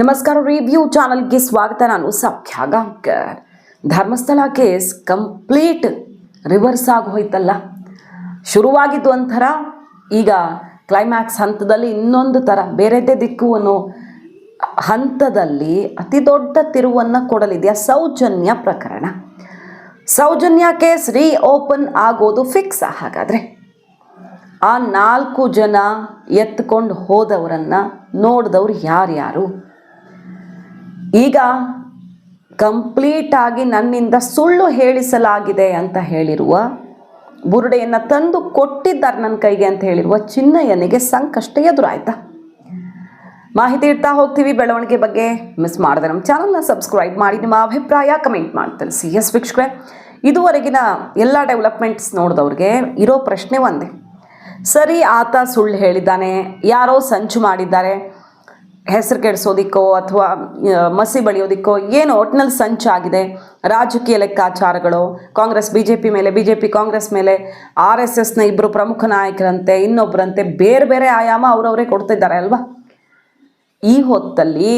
ನಮಸ್ಕಾರ ರಿವ್ಯೂ ಚಾನಲ್ಗೆ ಸ್ವಾಗತ. ನಾನು Saukhya Gaonkar Dharmasthala case complete reverse ಆಗಿ ಹೋಯ್ತಲ್ಲ. ಶುರುವಾಗಿದ್ದು ಒಂಥರ, ಈಗ ಕ್ಲೈಮ್ಯಾಕ್ಸ್ ಹಂತದಲ್ಲಿ ಇನ್ನೊಂದು ಥರ, ಬೇರೆದೇ ದಿಕ್ಕು ಅನ್ನೋ ಹಂತದಲ್ಲಿ ಅತಿ ದೊಡ್ಡ ತಿರುವನ್ನು ಕೊಡಲಿದೆಯಾ? ಸೌಜನ್ಯ ಪ್ರಕರಣ. ಸೌಜನ್ಯ ಕೇಸ್ ರೀ ಓಪನ್ ಆಗೋದು ಫಿಕ್ಸ್ ಹಾಗಾದರೆ. ಆ ನಾಲ್ಕು ಜನ ಎತ್ಕೊಂಡು ಹೋದವರನ್ನು ನೋಡಿದವ್ರು ಯಾರ್ಯಾರು? ಈಗ ಕಂಪ್ಲೀಟ್ ಆಗಿ ನನ್ನಿಂದ ಸುಳ್ಳು ಹೇಳಿಸಲಾಗಿದೆ ಅಂತ ಹೇಳಿರುವ, ಬುರುಡೆಯನ್ನು ತಂದು ಕೊಟ್ಟಿದ್ದಾರೆ ನನ್ನ ಕೈಗೆ ಅಂತ ಹೇಳಿರುವ ಚಿನ್ನಯ್ಯನಿಗೆ ಸಂಕಷ್ಟ ಎದುರಾಯ್ತಾ? ಮಾಹಿತಿ ಇಡ್ತಾ ಹೋಗ್ತೀವಿ ಬೆಳವಣಿಗೆ ಬಗ್ಗೆ. ಮಿಸ್ ಮಾಡಿದೆ ನಮ್ಮ ಚಾನಲ್ನ ಸಬ್ಸ್ಕ್ರೈಬ್ ಮಾಡಿ, ನಿಮ್ಮ ಅಭಿಪ್ರಾಯ ಕಮೆಂಟ್ ಮಾಡಿ ತಿಳಿಸಿ. ಎಸ್ ವೀಕ್ಷಕರೇ, ಇದುವರೆಗಿನ ಎಲ್ಲ ಡೆವಲಪ್ಮೆಂಟ್ಸ್ ನೋಡಿದವ್ರಿಗೆ ಇರೋ ಪ್ರಶ್ನೆ ಒಂದೇ. ಸರಿ, ಆತ ಸುಳ್ಳು ಹೇಳಿದ್ದಾನೆ, ಯಾರೋ ಸಂಚು ಮಾಡಿದ್ದಾರೆ ಹೆಸರು ಕೆಡಿಸೋದಿಕ್ಕೋ ಅಥವಾ ಮಸಿ ಬಳಿಯೋದಿಕ್ಕೋ ಏನು ಒಟ್ಟಿನಲ್ಲಿ ಸಂಚಾಗಿದೆ. ರಾಜಕೀಯ ಲೆಕ್ಕಾಚಾರಗಳು, ಕಾಂಗ್ರೆಸ್ ಬಿ ಜೆ ಪಿ ಮೇಲೆ ಬಿ ಜೆ ಪಿ ಕಾಂಗ್ರೆಸ್ ಮೇಲೆ, ಆರ್ ಎಸ್ ಎಸ್ನ ಇಬ್ಬರು ಪ್ರಮುಖ ನಾಯಕರಂತೆ ಇನ್ನೊಬ್ಬರಂತೆ ಬೇರೆ ಬೇರೆ ಆಯಾಮ ಅವರವರೇ ಕೊಡ್ತಿದ್ದಾರೆ ಅಲ್ವಾ? ಈ ಹೊತ್ತಲ್ಲಿ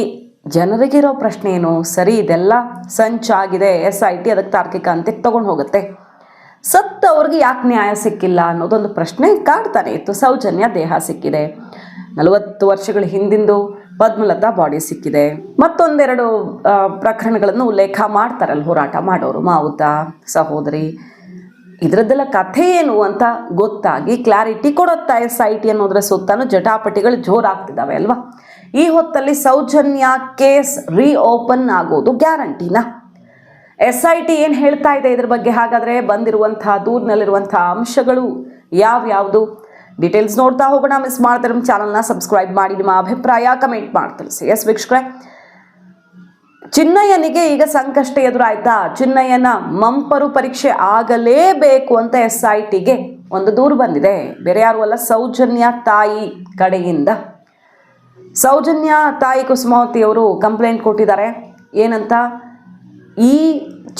ಜನರಿಗಿರೋ ಪ್ರಶ್ನೆ ಏನು? ಸರಿ, ಇದೆಲ್ಲ ಸಂಚಾಗಿದೆ. ಎಸ್ ಐ ಟಿ ಅದಕ್ಕೆ ತಾರ್ಕಿಕ ಅಂತ ತೊಗೊಂಡು ಹೋಗುತ್ತೆ. ಸತ್ತವ್ರಿಗೆ ಯಾಕೆ ನ್ಯಾಯ ಸಿಕ್ಕಿಲ್ಲ ಅನ್ನೋದೊಂದು ಪ್ರಶ್ನೆ ಕಾಡ್ತಾನೆ ಇತ್ತು. ಸೌಜನ್ಯ ದೇಹ ಸಿಕ್ಕಿದೆ. ನಲವತ್ತು ವರ್ಷಗಳ ಹಿಂದಿಂದು ಪದ್ಮಲತಾ ಬಾಡಿ ಸಿಕ್ಕಿದೆ. ಮತ್ತೊಂದೆರಡು ಪ್ರಕರಣಗಳನ್ನು ಉಲ್ಲೇಖ ಮಾಡ್ತಾರಲ್ಲ ಹೋರಾಟ ಮಾಡೋರು. ಮಾವುತ ಸಹೋದರಿ, ಇದರದ್ದೆಲ್ಲ ಕಥೆ ಏನು ಅಂತ ಗೊತ್ತಾಗಿ ಕ್ಲಾರಿಟಿ ಕೊಡುತ್ತಾ ಎಸ್ ಐ ಟಿ ಅನ್ನೋದ್ರ ಸುತ್ತಾನು ಜಟಾಪಟಿಗಳು ಜೋರಾಗ್ತಿದ್ದಾವೆ ಅಲ್ವಾ? ಈ ಹೊತ್ತಲ್ಲಿ ಸೌಜನ್ಯ ಕೇಸ್ ರೀ ಓಪನ್ ಆಗೋದು ಗ್ಯಾರಂಟಿನ ಎಸ್ ಐ ಟಿ ಏನು ಹೇಳ್ತಾ ಇದೆ ಇದ್ರ ಬಗ್ಗೆ ಹಾಗಾದರೆ ಬಂದಿರುವಂಥ ದೂರಿನಲ್ಲಿರುವಂಥ ಅಂಶಗಳು ಯಾವ್ಯಾವುದು? ಡೀಟೇಲ್ಸ್ ನೋಡ್ತಾ ಹೋಗೋಣ. ಮಿಸ್ ಮಾಡ್ತಾರೆ ನಮ್ಮ ಚಾನಲ್ನ ಸಬ್ಸ್ಕ್ರೈಬ್ ಮಾಡಿ. ನಿಮ್ಮ ಅಭಿಪ್ರಾಯ ಕಮೆಂಟ್ ಮಾಡಿ ತಿಳಿಸಿ. ಎಸ್ ವೀಕ್ಷಕರೇ, ಚಿನ್ನಯ್ಯನಿಗೆ ಈಗ ಸಂಕಷ್ಟ ಎದುರಾಯ್ತಾ? ಚಿನ್ನಯ್ಯನ ಮಂಪರು ಪರೀಕ್ಷೆ ಆಗಲೇಬೇಕು ಅಂತ ಎಸ್ ಐ ಟಿಗೆ ಒಂದು ದೂರು ಬಂದಿದೆ. ಬೇರೆ ಯಾರು ಅಲ್ಲ, ಸೌಜನ್ಯ ತಾಯಿ ಕಡೆಯಿಂದ. ಸೌಜನ್ಯ ತಾಯಿ ಕುಸುಮಾವತಿಯವರು ಕಂಪ್ಲೇಂಟ್ ಕೊಟ್ಟಿದ್ದಾರೆ. ಏನಂತ? ಈ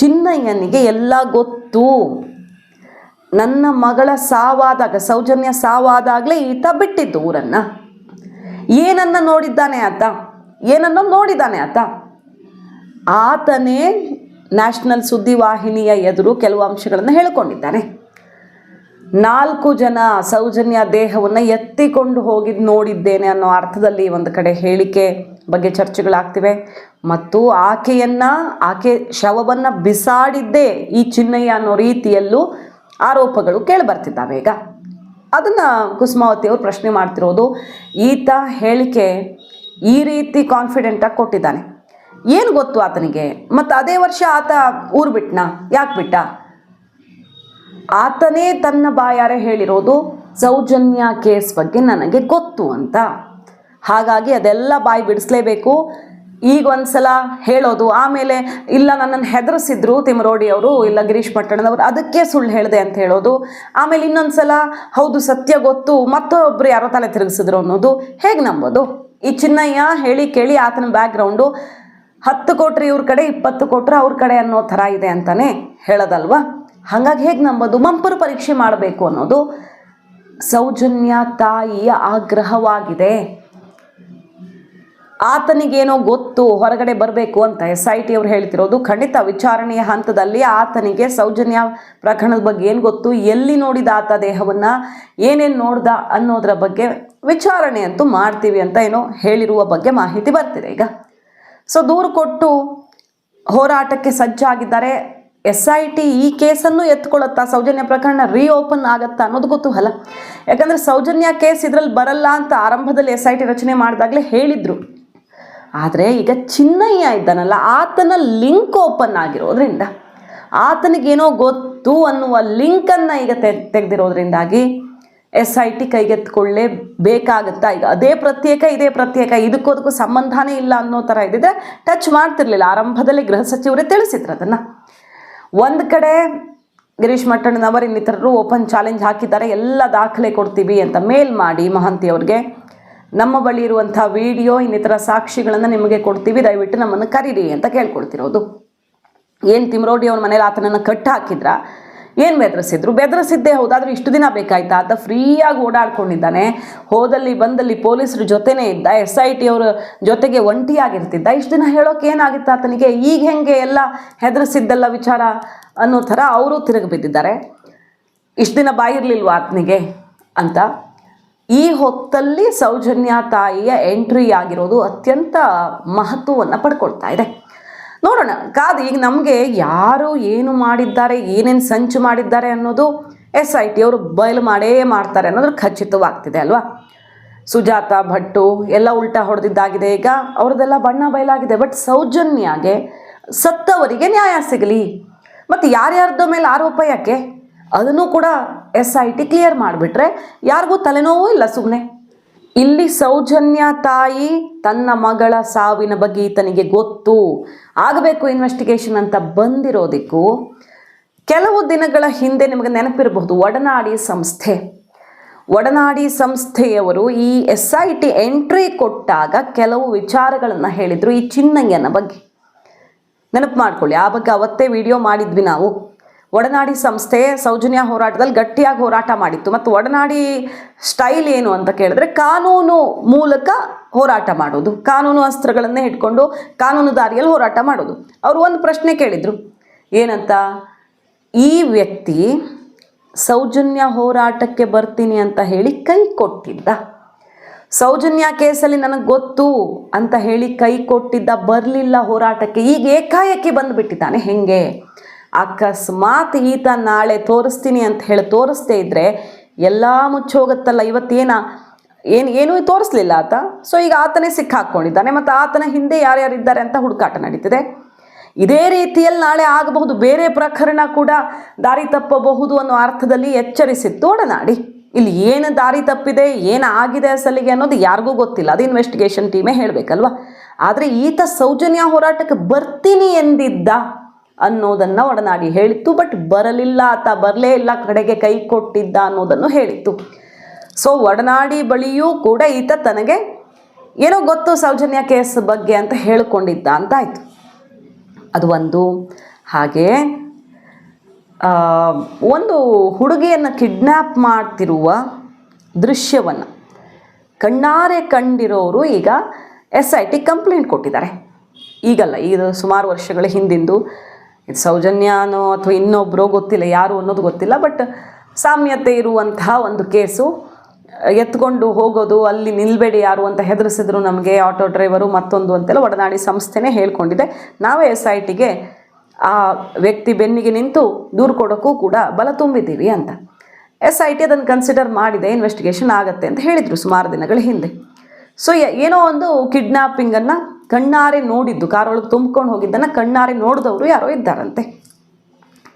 ಚಿನ್ನಯ್ಯನಿಗೆ ಎಲ್ಲ ಗೊತ್ತು. ನನ್ನ ಮಗಳ ಸಾವಾದಾಗ, ಸೌಜನ್ಯ ಸಾವಾದಾಗಲೇ ಈತ ಬಿಟ್ಟಿದ್ದು ಊರನ್ನು. ಏನನ್ನ ನೋಡಿದ್ದಾನೆ ಆತ? ಏನನ್ನು ನೋಡಿದ್ದಾನೆ ಆತ? ಆತನೇ ನ್ಯಾಷನಲ್ ಸುದ್ದಿವಾಹಿನಿಯ ಎದುರು ಕೆಲವು ಅಂಶಗಳನ್ನು ಹೇಳಿಕೊಂಡಿದ್ದಾನೆ. ನಾಲ್ಕು ಜನ ಸೌಜನ್ಯ ದೇಹವನ್ನು ಎತ್ತಿಕೊಂಡು ಹೋಗಿದ್ ನೋಡಿದ್ದೇನೆ ಅನ್ನೋ ಅರ್ಥದಲ್ಲಿ ಒಂದು ಕಡೆ ಹೇಳಿಕೆ ಬಗ್ಗೆ ಚರ್ಚೆಗಳಾಗ್ತಿವೆ. ಮತ್ತು ಆಕೆಯನ್ನ, ಆಕೆ ಶವವನ್ನು ಬಿಸಾಡಿದ್ದೇ ಈ ಚಿನ್ನಯ್ಯ ಅನ್ನೋ ರೀತಿಯಲ್ಲೂ ಆರೋಪಗಳು ಕೇಳಿಬರ್ತಿದ್ದಾವೆ ಈಗ. ಅದನ್ನು ಕುಸುಮಾವತಿ ಅವರು ಪ್ರಶ್ನೆ ಮಾಡ್ತಿರೋದು, ಈತ ಹೇಳಿಕೆ ಈ ರೀತಿ ಕಾನ್ಫಿಡೆಂಟಾಗಿ ಕೊಟ್ಟಿದ್ದಾನೆ. ಏನು ಗೊತ್ತು ಆತನಿಗೆ? ಮತ್ತು ಅದೇ ವರ್ಷ ಆತ ಊರು ಬಿಟ್ನಾ? ಯಾಕೆ ಬಿಟ್ಟ? ಆತನೇ ತನ್ನ ಬಾಯಾರೆ ಹೇಳಿರೋದು, ಸೌಜನ್ಯ ಕೇಸ್ ಬಗ್ಗೆ ನನಗೆ ಗೊತ್ತು ಅಂತ. ಹಾಗಾಗಿ ಅದೆಲ್ಲ ಬಾಯಿ ಬಿಡಿಸ್ಲೇಬೇಕು. ಈಗ ಒಂದ್ಸಲ ಹೇಳೋದು. ಆಮೇಲೆ ಇಲ್ಲ ನನ್ನನ್ನು ಹೆದರಿಸಿದ್ರು ತಿಮರೋಡಿ ಅವರು, ಇಲ್ಲ ಗಿರೀಶ್ ಪಟ್ಟಣದವರು, ಅದಕ್ಕೆ ಸುಳ್ಳು ಹೇಳಿದೆ ಅಂತ ಹೇಳೋದು. ಆಮೇಲೆ ಇನ್ನೊಂದ್ಸಲ, ಹೌದು ಸತ್ಯ ಗೊತ್ತು, ಮತ್ತೊಬ್ರು ಯಾರೋ ತಲೆ ತಿರುಗಿಸಿದ್ರು ಅನ್ನೋದು. ಹೇಗೆ ನಂಬೋದು? ಈ ಚಿನ್ನಯ್ಯ ಹೇಳಿ ಕೇಳಿ ಆತನ ಬ್ಯಾಕ್ಗ್ರೌಂಡು ಹತ್ತು ಕೊಟ್ರೆ ಇವ್ರ ಕಡೆ, ಇಪ್ಪತ್ತು ಕೊಟ್ರೆ ಅವ್ರ ಕಡೆ ಅನ್ನೋ ಥರ ಇದೆ ಅಂತಾನೆ ಹೇಳೋದಲ್ವಾ? ಹಾಗಾಗಿ ಹೇಗೆ ನಂಬೋದು? ಮಂಪರು ಪರೀಕ್ಷೆ ಮಾಡಬೇಕು ಅನ್ನೋದು ಸೌಜನ್ಯ ತಾಯಿಯ ಆಗ್ರಹವಾಗಿದೆ. ಆತನಿಗೇನೋ ಗೊತ್ತು, ಹೊರಗಡೆ ಬರಬೇಕು ಅಂತ ಎಸ್ ಐ ಟಿ ಅವರು ಹೇಳ್ತಿರೋದು, ಖಂಡಿತ ವಿಚಾರಣೆಯ ಹಂತದಲ್ಲಿ ಆತನಿಗೆ ಸೌಜನ್ಯ ಪ್ರಕರಣದ ಬಗ್ಗೆ ಏನು ಗೊತ್ತು, ಎಲ್ಲಿ ನೋಡಿದ ಆತ ದೇಹವನ್ನು, ಏನೇನು ನೋಡ್ದ ಅನ್ನೋದ್ರ ಬಗ್ಗೆ ವಿಚಾರಣೆ ಅಂತೂ ಮಾಡ್ತೀವಿ ಅಂತ ಏನೋ ಹೇಳಿರುವ ಬಗ್ಗೆ ಮಾಹಿತಿ ಬರ್ತಿದೆ ಈಗ. ಸೊ ದೂರು ಕೊಟ್ಟು ಹೋರಾಟಕ್ಕೆ ಸಜ್ಜಾಗಿದ್ದಾರೆ. ಎಸ್ ಐ ಟಿ ಈ ಕೇಸನ್ನು ಎತ್ಕೊಳ್ಳುತ್ತಾ, ಸೌಜನ್ಯ ಪ್ರಕರಣ ರೀಓಪನ್ ಆಗುತ್ತಾ ಅನ್ನೋದು ಕುತೂಹಲ ಯಾಕಂದರೆ ಸೌಜನ್ಯ ಕೇಸ್ ಇದರಲ್ಲಿ ಬರಲ್ಲ ಅಂತ ಆರಂಭದಲ್ಲಿ ಎಸ್ ಐ ಟಿ ರಚನೆ ಮಾಡಿದಾಗಲೇ ಹೇಳಿದರು. ಆದರೆ ಈಗ ಚಿನ್ನಯ್ಯ ಇದ್ದಾನಲ್ಲ, ಆತನ ಲಿಂಕ್ ಓಪನ್ ಆಗಿರೋದ್ರಿಂದ, ಆತನಿಗೇನೋ ಗೊತ್ತು ಅನ್ನುವ ಲಿಂಕನ್ನು ಈಗ ತೆ ತೆಗೆದಿರೋದ್ರಿಂದಾಗಿ ಎಸ್ ಐ ಟಿ ಕೈಗೆತ್ಕೊಳ್ಳೇ ಬೇಕಾಗುತ್ತಾ ಈಗ ಅದೇ ಪ್ರತ್ಯೇಕ, ಇದೇ ಪ್ರತ್ಯೇಕ ಇದಕ್ಕೋದಕ್ಕೂ ಸಂಬಂಧನೇ ಇಲ್ಲ ಅನ್ನೋ ಥರ ಇದ್ದಿದ್ರೆ ಟಚ್ ಮಾಡ್ತಿರ್ಲಿಲ್ಲ. ಆರಂಭದಲ್ಲಿ ಗೃಹ ಸಚಿವರೇ ತಿಳಿಸಿದ್ರು ಅದನ್ನು. ಒಂದು ಕಡೆ ಗಿರೀಶ್ ಮಟ್ಟಣ್ಣನವರು ಇನ್ನಿತರರು ಓಪನ್ ಚಾಲೆಂಜ್ ಹಾಕಿದ್ದಾರೆ, ಎಲ್ಲ ದಾಖಲೆ ಕೊಡ್ತೀವಿ ಅಂತ ಮೇಲ್ ಮಾಡಿ ಮಹಂತಿ ಅವ್ರಿಗೆ. ನಮ್ಮ ಬಳಿ ಇರುವಂಥ ವಿಡಿಯೋ, ಇನ್ನಿತರ ಸಾಕ್ಷಿಗಳನ್ನು ನಿಮಗೆ ಕೊಡ್ತೀವಿ. ದಯವಿಟ್ಟು ನಮ್ಮನ್ನು ಕರೀರಿ ಅಂತ ಕೇಳ್ಕೊಳ್ತಿರೋದು. ಏನು ತಿಮ್ರೋಡಿ ಅವ್ರ ಮನೇಲಿ ಆತನನ್ನು ಕಟ್ ಹಾಕಿದ್ರ ಏನು ಬೆದರಿಸಿದ್ರು? ಬೆದರಿಸಿದ್ದೇ ಹೌದಾದ್ರೂ ಇಷ್ಟು ದಿನ ಬೇಕಾಯ್ತಾ? ಆತ ಫ್ರೀಯಾಗಿ ಓಡಾಡ್ಕೊಂಡಿದ್ದಾನೆ. ಹೋದಲ್ಲಿ, ಬಂದಲ್ಲಿ ಪೊಲೀಸರ ಜೊತೆನೇ ಇದ್ದ, ಎಸ್ ಐ ಟಿ ಅವರ ಜೊತೆಗೆ ಒಂಟಿಯಾಗಿರ್ತಿದ್ದ. ಇಷ್ಟು ದಿನ ಹೇಳೋಕೆ ಏನಾಗಿತ್ತು ಆತನಿಗೆ? ಈಗ ಹೆಂಗೆ ಎಲ್ಲ ಹೆದರಿಸಿದ್ದೆಲ್ಲ ವಿಚಾರ ಅನ್ನೋ ಥರ ಅವರು ತಿರುಗಿ ಬಿದ್ದಿದ್ದಾರೆ. ಇಷ್ಟು ದಿನ ಬಾಯಿರ್ಲಿಲ್ವಾ ಆತನಿಗೆ ಅಂತ? ಈ ಹೊತ್ತಲ್ಲಿ ಸೌಜನ್ಯ ತಾಯಿಯ ಎಂಟ್ರಿ ಆಗಿರೋದು ಅತ್ಯಂತ ಮಹತ್ವವನ್ನು ಪಡ್ಕೊಳ್ತಾ ಇದೆ. ನೋಡೋಣ ಕಾದು ಈಗ ನಮಗೆ ಯಾರು ಏನು ಮಾಡಿದ್ದಾರೆ, ಏನೇನು ಸಂಚು ಮಾಡಿದ್ದಾರೆ ಅನ್ನೋದು ಎಸ್ ಐ ಟಿ ಅವರು ಬಯಲು ಮಾಡೇ ಮಾಡ್ತಾರೆ ಅನ್ನೋದು ಖಚಿತವಾಗ್ತಿದೆ ಅಲ್ವಾ? ಸುಜಾತ, ಭಟ್ಟು ಎಲ್ಲ ಉಲ್ಟಾ ಹೊಡೆದಿದ್ದಾಗಿದೆ. ಈಗ ಅವ್ರದ್ದೆಲ್ಲ ಬಣ್ಣ ಬಯಲಾಗಿದೆ. ಬಟ್ ಸೌಜನ್ಯಗೆ ಸತ್ತವರಿಗೆ ನ್ಯಾಯ ಸಿಗಲಿ. ಮತ್ತು ಯಾರ್ಯಾರ್ದ ಮೇಲೆ ಆರೋಪ ಯಾಕೆ? ಅದನ್ನು ಕೂಡ ಎಸ್ ಐ ಟಿ ಕ್ಲಿಯರ್ ಮಾಡಿಬಿಟ್ರೆ ಯಾರಿಗೂ ತಲೆನೋವು ಇಲ್ಲ ಸುಮ್ಮನೆ ಇಲ್ಲಿ ಸೌಜನ್ಯ ತಾಯಿ ತನ್ನ ಮಗಳ ಸಾವಿನ ಬಗ್ಗೆ ಈತನಿಗೆ ಗೊತ್ತು. ಆಗಬೇಕು ಇನ್ವೆಸ್ಟಿಗೇಷನ್ ಅಂತ ಬಂದಿರೋದಕ್ಕೂ. ಕೆಲವು ದಿನಗಳ ಹಿಂದೆ ನಿಮಗೆ ನೆನಪಿರಬಹುದು, ಒಡನಾಡಿ ಸಂಸ್ಥೆ. ಒಡನಾಡಿ ಸಂಸ್ಥೆಯವರು ಈ ಎಸ್ ಐ ಟಿ ಎಂಟ್ರಿ ಕೊಟ್ಟಾಗ ಕೆಲವು ವಿಚಾರಗಳನ್ನು ಹೇಳಿದರು ಈ ಚಿನ್ನಯ್ಯನ ಬಗ್ಗೆ. ನೆನಪು ಮಾಡ್ಕೊಳ್ಳಿ, ಆ ಬಗ್ಗೆ ಅವತ್ತೇ ವಿಡಿಯೋ ಮಾಡಿದ್ವಿ ನಾವು. ಒಡನಾಡಿ ಸಂಸ್ಥೆ ಸೌಜನ್ಯ ಹೋರಾಟದಲ್ಲಿ ಗಟ್ಟಿಯಾಗಿ ಹೋರಾಟ ಮಾಡಿತ್ತು. ಮತ್ತು ಒಡನಾಡಿ ಸ್ಟೈಲ್ ಏನು ಅಂತ ಕೇಳಿದ್ರೆ ಕಾನೂನು ಮೂಲಕ ಹೋರಾಟ ಮಾಡೋದು. ಕಾನೂನು ಅಸ್ತ್ರಗಳನ್ನೇ ಇಟ್ಕೊಂಡು ಕಾನೂನು ದಾರಿಯಲ್ಲಿ ಹೋರಾಟ ಮಾಡೋದು. ಅವರು ಒಂದು ಪ್ರಶ್ನೆ ಕೇಳಿದರು. ಏನಂತ? ಈ ವ್ಯಕ್ತಿ ಸೌಜನ್ಯ ಹೋರಾಟಕ್ಕೆ ಬರ್ತೀನಿ ಅಂತ ಹೇಳಿ ಕೈ ಕೊಟ್ಟಿದ್ದ. ಸೌಜನ್ಯ ಕೇಸಲ್ಲಿ ನನಗೆ ಗೊತ್ತು ಅಂತ ಹೇಳಿ ಕೈ ಕೊಟ್ಟಿದ್ದ ಬರಲಿಲ್ಲ ಹೋರಾಟಕ್ಕೆ. ಈಗ ಏಕಾಏಕಿ ಬಂದುಬಿಟ್ಟಿದ್ದಾನೆ. ಹೆಂಗೆ? ಅಕಸ್ಮಾತ್ ಈತ ನಾಳೆ ತೋರಿಸ್ತೀನಿ ಅಂತ ಹೇಳಿ ತೋರಿಸ್ದೇ ಇದ್ದರೆ ಎಲ್ಲ ಮುಚ್ಚೋಗತ್ತಲ್ಲ ಇವತ್ತೇನ? ಏನು, ಏನೂ ತೋರಿಸ್ಲಿಲ್ಲ ಆತ. ಸೊ ಈಗ ಆತನೇ ಸಿಕ್ಕಾಕ್ಕೊಂಡಿದ್ದಾನೆ ಮತ್ತು ಆತನ ಹಿಂದೆ ಯಾರ್ಯಾರಿದ್ದಾರೆ ಅಂತ ಹುಡುಕಾಟ ನಡೀತಿದೆ. ಇದೇ ರೀತಿಯಲ್ಲಿ ನಾಳೆ ಆಗಬಹುದು, ಬೇರೆ ಪ್ರಕರಣ ಕೂಡ ದಾರಿ ತಪ್ಪಬಹುದು ಅನ್ನೋ ಅರ್ಥದಲ್ಲಿ ಎಚ್ಚರಿಸಿತ್ತು ಒಡನಾಡಿ. ಇಲ್ಲಿ ಏನು ದಾರಿ ತಪ್ಪಿದೆ, ಏನು ಆಗಿದೆ ಅಸಲಿಗೆ ಅನ್ನೋದು ಯಾರಿಗೂ ಗೊತ್ತಿಲ್ಲ. ಅದು ಇನ್ವೆಸ್ಟಿಗೇಷನ್ ಟೀಮೇ ಹೇಳಬೇಕಲ್ವ? ಆದರೆ ಈತ ಸೌಜನ್ಯ ಹೋರಾಟಕ್ಕೆ ಬರ್ತೀನಿ ಎಂದಿದ್ದ ಅನ್ನೋದನ್ನು ಒಡನಾಡಿ ಹೇಳಿತ್ತು ಬಟ್ ಬರಲಿಲ್ಲ ಆತ, ಬರಲೇ ಇಲ್ಲ ಕಡೆಗೆ ಕೈ ಕೊಟ್ಟಿದ್ದ ಅನ್ನೋದನ್ನು ಹೇಳಿತ್ತು. ಸೊ ಒಡನಾಡಿ ಬಳಿಯೂ ಕೂಡ ಈತ ತನಗೆ ಏನೋ ಗೊತ್ತು ಸೌಜನ್ಯ ಕೇಸ್ ಬಗ್ಗೆ ಅಂತ ಹೇಳಿಕೊಂಡಿದ್ದ ಅಂತ ಆಯಿತು ಅದು ಒಂದು. ಹಾಗೆ ಒಂದು ಹುಡುಗಿಯನ್ನು ಕಿಡ್ನ್ಯಾಪ್ ಮಾಡ್ತಿರುವ ದೃಶ್ಯವನ್ನು ಕಣ್ಣಾರೆ ಕಂಡಿರೋರು ಈಗ ಎಸ್ ಐ ಟಿ ಕಂಪ್ಲೇಂಟ್ ಕೊಟ್ಟಿದ್ದಾರೆ. ಈಗಲ್ಲ ಇದು ಸುಮಾರು ವರ್ಷಗಳ ಹಿಂದಿಂದು ಇದು ಸೌಜನ್ಯನೋ ಅಥವಾ ಇನ್ನೊಬ್ಬರೋ ಗೊತ್ತಿಲ್ಲ, ಯಾರು ಅನ್ನೋದು ಗೊತ್ತಿಲ್ಲ ಬಟ್ ಸಾಮ್ಯತೆ ಇರುವಂತಹ ಒಂದು ಕೇಸು. ಎತ್ಕೊಂಡು ಹೋಗೋದು, ಅಲ್ಲಿ ನಿಲ್ಬೇಡಿ ಯಾರು ಅಂತ ಹೆದರಿಸಿದ್ರು ನಮಗೆ ಆಟೋ ಡ್ರೈವರು ಮತ್ತೊಂದು ಅಂತೆಲ್ಲ ಒಡನಾಡಿ ಸಂಸ್ಥೆನೇ ಹೇಳ್ಕೊಂಡಿದೆ. ನಾವೇ ಎಸ್ ಐ ಟಿಗೆ ಆ ವ್ಯಕ್ತಿ ಬೆನ್ನಿಗೆ ನಿಂತು ದೂರು ಕೊಡೋಕ್ಕೂ ಕೂಡ ಬಲ ತುಂಬಿದ್ದೀವಿ ಅಂತ. ಎಸ್ ಐ ಟಿ ಅದನ್ನು ಕನ್ಸಿಡರ್ ಮಾಡಿದೆ ಇನ್ವೆಸ್ಟಿಗೇಷನ್ ಆಗುತ್ತೆ ಅಂತ ಹೇಳಿದರು ಸುಮಾರು ದಿನಗಳ ಹಿಂದೆ. ಸೊ ಏನೋ ಒಂದು ಕಿಡ್ನಾಪಿಂಗನ್ನು ಕಣ್ಣಾರೆ ನೋಡಿದ್ದು ಕಾರೊಳಗೆ ತುಂಬ್ಕೊಂಡು ಹೋಗಿದ್ದನ್ನು ಕಣ್ಣಾರೆ ನೋಡಿದವರು ಯಾರೋ ಇದ್ದಾರಂತೆ.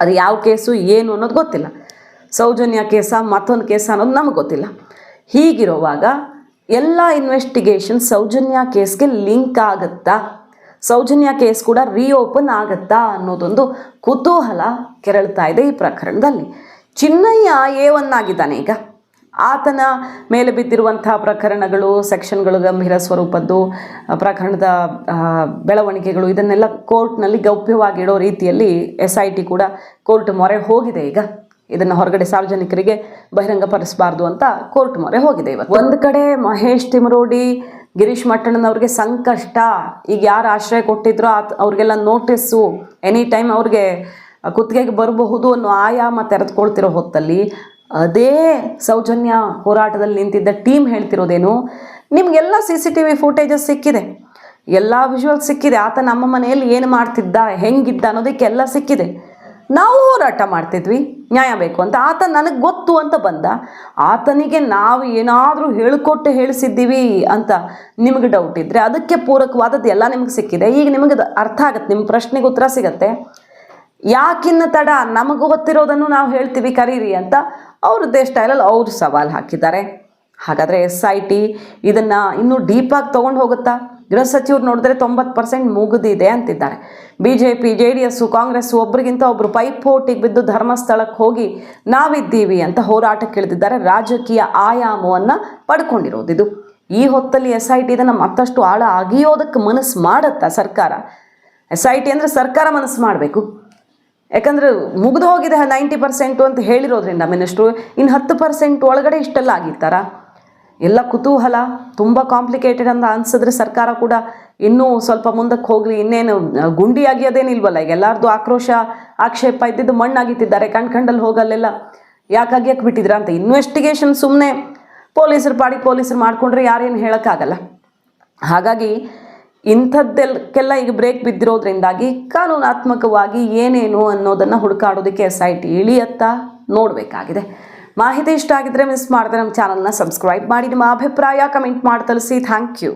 ಅದು ಯಾವ ಕೇಸು, ಏನು ಅನ್ನೋದು ಗೊತ್ತಿಲ್ಲ. ಸೌಜನ್ಯ ಕೇಸ, ಮತ್ತೊಂದು ಕೇಸ ಅನ್ನೋದು ನಮಗೆ ಗೊತ್ತಿಲ್ಲ. ಹೀಗಿರುವಾಗ ಎಲ್ಲ ಇನ್ವೆಸ್ಟಿಗೇಷನ್ ಸೌಜನ್ಯ ಕೇಸ್ಗೆ ಲಿಂಕ್ ಆಗುತ್ತಾ? ಸೌಜನ್ಯ ಕೇಸ್ ಕೂಡ ರೀಓಪನ್ ಆಗುತ್ತಾ ಅನ್ನೋದೊಂದು ಕುತೂಹಲ ಕೆರಳ್ತಾ ಇದೆ ಈ ಪ್ರಕರಣದಲ್ಲಿ. ಚಿನ್ನಯ್ಯ ಏ ಒನ್ ಆಗಿದ್ದಾನೆ ಈಗ. ಆತನ ಮೇಲೆ ಬಿದ್ದಿರುವಂಥ ಪ್ರಕರಣಗಳು ಸೆಕ್ಷನ್ಗಳು ಗಂಭೀರ ಸ್ವರೂಪದ್ದು ಪ್ರಕರಣದ ಬೆಳವಣಿಗೆಗಳು, ಇದನ್ನೆಲ್ಲ ಕೋರ್ಟ್ನಲ್ಲಿ ಗೌಪ್ಯವಾಗಿಡೋ ರೀತಿಯಲ್ಲಿ ಎಸ್ ಐ ಟಿ ಕೂಡ ಕೋರ್ಟ್ ಮೊರೆ ಹೋಗಿದೆ ಈಗ. ಇದನ್ನು ಹೊರಗಡೆ ಸಾರ್ವಜನಿಕರಿಗೆ ಬಹಿರಂಗಪಡಿಸಬಾರ್ದು ಅಂತ ಕೋರ್ಟ್ ಮೊರೆ ಹೋಗಿದೆ ಇವತ್ತು. ಒಂದು ಕಡೆ ಮಹೇಶ್ ತಿಮರೋಡಿ, ಗಿರೀಶ್ ಮಟ್ಟಣ್ಣನವ್ರಿಗೆ ಸಂಕಷ್ಟ. ಈಗ ಯಾರು ಆಶ್ರಯ ಕೊಟ್ಟಿದ್ರೋ ಆತ್, ಅವ್ರಿಗೆಲ್ಲ ನೋಟಿಸ್ಸು ಎನಿ ಟೈಮ್ ಅವ್ರಿಗೆ ಕುತ್ತಿಗೆಗೆ ಬರಬಹುದು ಅನ್ನೋ ಆಯಾಮ ತೆರೆದುಕೊಳ್ತಿರೋ ಹೊತ್ತಲ್ಲಿ ಅದೇ ಸೌಜನ್ಯ ಹೋರಾಟದಲ್ಲಿ ನಿಂತಿದ್ದ ಟೀಮ್ ಹೇಳ್ತಿರೋದೇನು? ನಿಮಗೆಲ್ಲ C C T V footages ಸಿಕ್ಕಿದೆ. ಎಲ್ಲ ವಿಜುವಲ್ ಸಿಕ್ಕಿದೆ. ಆತ ನಮ್ಮ ಮನೆಯಲ್ಲಿ ಏನು ಮಾಡ್ತಿದ್ದ, ಹೆಂಗಿದ್ದ ಅನ್ನೋದಕ್ಕೆಲ್ಲ ಸಿಕ್ಕಿದೆ. ನಾವು ಹೋರಾಟ ಮಾಡ್ತಿದ್ವಿ. ನ್ಯಾಯ ಬೇಕು ಅಂತ. ಆತ ನನಗೆ ಗೊತ್ತು ಅಂತ ಬಂದ. ಆತನಿಗೆ ನಾವು ಏನಾದರೂ ಹೇಳಿಕೊಟ್ಟು ಹೇಳಿಸಿದ್ದೀವಿ ಅಂತ ನಿಮಗೆ ಡೌಟ್ ಇದ್ದರೆ ಅದಕ್ಕೆ ಪೂರಕವಾದದ್ದು ಎಲ್ಲ ನಿಮಗೆ ಸಿಕ್ಕಿದೆ. ಈಗ ನಿಮಗೆ ಅರ್ಥ ಆಗುತ್ತೆ. ನಿಮ್ಮ ಪ್ರಶ್ನೆಗೆ ಉತ್ತರ ಸಿಗತ್ತೆ. ಯಾಕಿನ್ನ ತಡ? ನಮಗೆ ಗೊತ್ತಿರೋದನ್ನು ನಾವು ಹೇಳ್ತೀವಿ, ಕರೀರಿ ಅಂತ. ಅವ್ರದ್ದೇ ಸ್ಟೈಲಲ್ಲಿ ಅವರು ಸವಾಲು ಹಾಕಿದ್ದಾರೆ. ಹಾಗಾದರೆ ಎಸ್ ಐ ಟಿ ಇದನ್ನು ಇನ್ನೂ ಡೀಪಾಗಿ ತೊಗೊಂಡು ಹೋಗುತ್ತಾ? ಗೃಹ ಸಚಿವರು ನೋಡಿದ್ರೆ ತೊಂಬತ್ತು ಪರ್ಸೆಂಟ್ ಮುಗಿದಿದೆ ಅಂತಿದ್ದಾರೆ. B J P J D S Congress ಒಬ್ರಿಗಿಂತ ಒಬ್ಬರು ಪೈಪೋಟಿಗೆ ಬಿದ್ದು ಧರ್ಮಸ್ಥಳಕ್ಕೆ ಹೋಗಿ ನಾವಿದ್ದೀವಿ ಅಂತ ಹೋರಾಟಕ್ಕೆ ಇಳಿದಿದ್ದಾರೆ. ರಾಜಕೀಯ ಆಯಾಮವನ್ನು ಪಡ್ಕೊಂಡಿರೋದು ಇದು. ಈ ಹೊತ್ತಲ್ಲಿ ಎಸ್ ಐ ಟಿ ಇದನ್ನು ಮತ್ತಷ್ಟು ಆಳ ಅಗಿಯೋದಕ್ಕೆ ಮನಸ್ಸು ಮಾಡುತ್ತಾ ಸರ್ಕಾರ? ಎಸ್ ಐ ಟಿ ಅಂದರೆ ಸರ್ಕಾರ ಮನಸ್ಸು ಮಾಡಬೇಕು. ಯಾಕಂದ್ರೆ ಮುಗಿದು ಹೋಗಿದೆ ನೈಂಟಿ ಪರ್ಸೆಂಟು ಅಂತ ಹೇಳಿರೋದ್ರಿಂದ ಮಿನಿಸ್ಟ್ರು, ಇನ್ನು ಹತ್ತು ಪರ್ಸೆಂಟ್ ಒಳಗಡೆ ಇಷ್ಟೆಲ್ಲ ಆಗಿತ್ತಾರಾ ಎಲ್ಲ ಕುತೂಹಲ, ತುಂಬ ಕಾಂಪ್ಲಿಕೇಟೆಡ್ ಅಂತ ಅನ್ಸಿದ್ರೆ ಸರ್ಕಾರ ಕೂಡ ಇನ್ನೂ ಸ್ವಲ್ಪ ಮುಂದಕ್ಕೆ ಹೋಗಲಿ, ಇನ್ನೇನು ಗುಂಡಿ ಅದೇನಿಲ್ವಲ್ಲ, ಈಗ ಎಲ್ಲರದು ಆಕ್ರೋಶ, ಆಕ್ಷೇಪ ಇದ್ದಿದ್ದು ಮಣ್ಣಾಗಿತ್ತಿದ್ದಾರೆ, ಕಣ್ ಕಂಡಲ್ಲಿ ಹೋಗಲ್ಲೆಲ್ಲ. ಯಾಕೆ ಬಿಟ್ಟಿದ್ರ ಅಂತ ಇನ್ವೆಸ್ಟಿಗೇಷನ್ ಸುಮ್ಮನೆ ಪೊಲೀಸರು ಪಾಡಿ ಪೊಲೀಸರು ಮಾಡಿಕೊಂಡ್ರೆ ಯಾರೇನು ಹೇಳೋಕ್ಕಾಗಲ್ಲ. ಹಾಗಾಗಿ ಇಂಥದ್ದೆಲ್ಲಕ್ಕೆಲ್ಲ ಈಗ ಬ್ರೇಕ್ ಬಿದ್ದಿರೋದ್ರಿಂದಾಗಿ ಕಾನೂನಾತ್ಮಕವಾಗಿ ಏನೇನು ಅನ್ನೋದನ್ನು ಹುಡುಕಾಡೋದಕ್ಕೆ ಎಸ್ ಐ ಟಿ ಇಳಿಯತ್ತಾ ನೋಡಬೇಕಾಗಿದೆ. ಮಾಹಿತಿ ಇಷ್ಟ ಆಗಿದ್ರೆ ಮಿಸ್ ಮಾಡಿದ್ರೆ ನಮ್ಮ ಚಾನಲ್ನ ಸಬ್ಸ್ಕ್ರೈಬ್ ಮಾಡಿ. ನಿಮ್ಮ ಅಭಿಪ್ರಾಯ ಕಮೆಂಟ್ ಮಾಡಿ ತಿಳಿಸಿ ಥ್ಯಾಂಕ್ ಯು